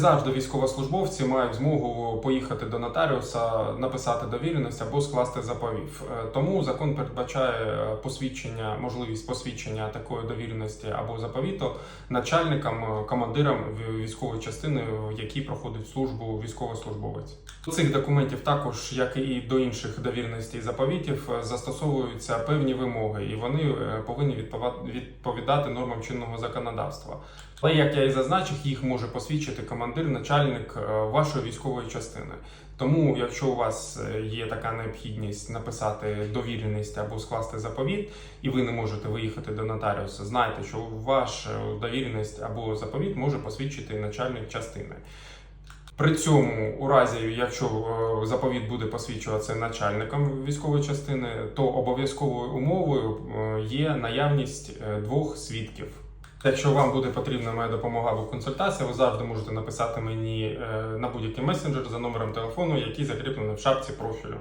Завжди військовослужбовці мають змогу поїхати до нотаріуса, написати довіреність або скласти заповів. Е, Тому закон передбачає е, посвідчення, можливість посвідчення такої довіреності або заповіту начальникам, е, командирам військової частини, в якій проходить службу військовослужбовець. Цих документів також, як і до інших довіреностей і заповітів, застосовуються певні вимоги, і вони повинні відповідати нормам чинного законодавства. Але як я і зазначив, їх може посвідчити командир, начальник е, вашої військової частини. Тому, якщо у вас е, є така необхідність написати довіреність або скласти заповіт, і ви не можете виїхати до нотаріуса, знайте, що ваша довіреність або заповіт може посвідчити начальник частини. При цьому, у разі, якщо е, заповіт буде посвідчуватися начальником військової частини, то обов'язковою умовою є наявність двох свідків. Якщо вам буде потрібна моя допомога або консультація, ви завжди можете написати мені е, на будь-який месенджер за номером телефону, який закріплений в шапці профілю.